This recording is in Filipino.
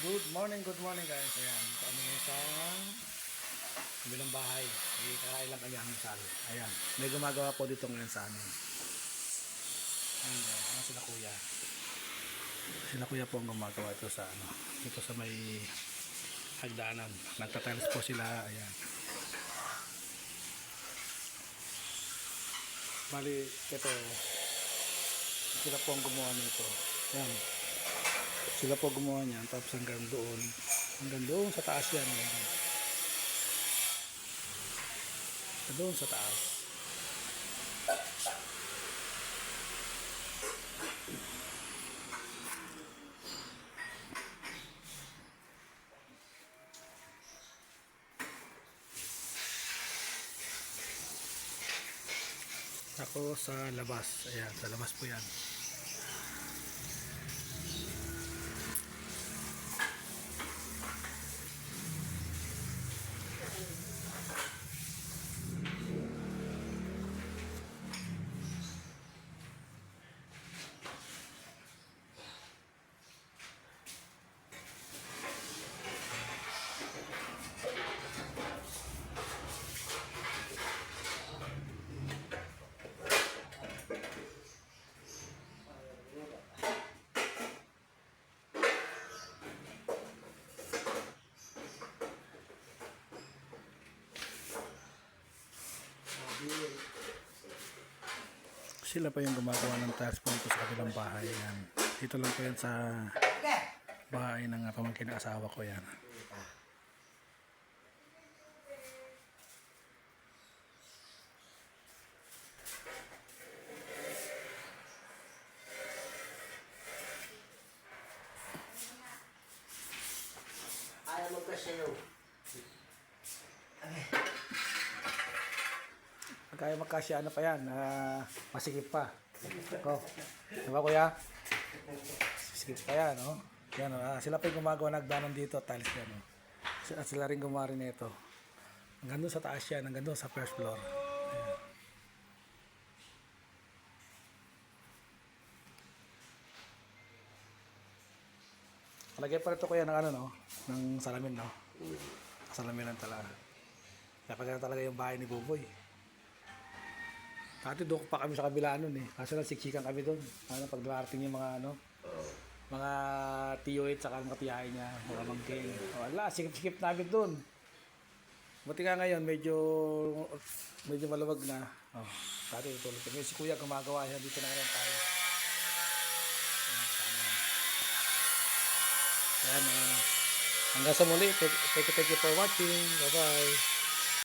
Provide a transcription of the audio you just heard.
Good morning, good morning guys. Ayan, kami ngayon sa kabilang bahay. May kakain lang kami ang sal. Ayan, may gumagawa po dito ngayon sa amin. Ayan, ano sila kuya. Sila kuya po ang gumagawa ito sa ano, dito sa may hagdanan. Nagtatiles po sila, ayan. Bali, ito, sila po ang gumawa nito. Ayan, sila po gumawa niyan tapos hanggang doon. Hanggang doon sa taas yan doon. Hanggang doon sa taas. Ako sa labas. Ayan sa labas po yan sila pa yung gumagawa ng po dito sa kabilang bahay yan. dito lang po yan sa bahay ng pamangkin ng asawa ko yan Ayaw magkasayo. pag kaya magkasya ano pa yan ah, masikip pa ko diba kuya masikip pa yan oh. yan. Ah, sila pa yung gumagawa nagdanan dito tiles yan oh. at sila rin gumawa rin nito hanggang doon sa taas yan hanggang doon sa first floor Ayan. Lagay pa rin ito kuya ng ano no, ng salamin no. Salamin lang talaga. Kaya talaga yung bahay ni Buboy. Dati doon pa kami sa kabila nun eh. Kaso lang siksikan kami doon. Ano, pag dumarating yung mga ano, mga TOH saka mga tiyahin niya, mga mangking. Wala, sikip-sikip namin doon. Buti nga ngayon, medyo medyo maluwag na. Oh, dati tulog kami. Si kuya gumagawa siya dito na rin tayo. Yan, ah. hanggang sa muli. Thank, thank you, thank you for watching. Bye-bye.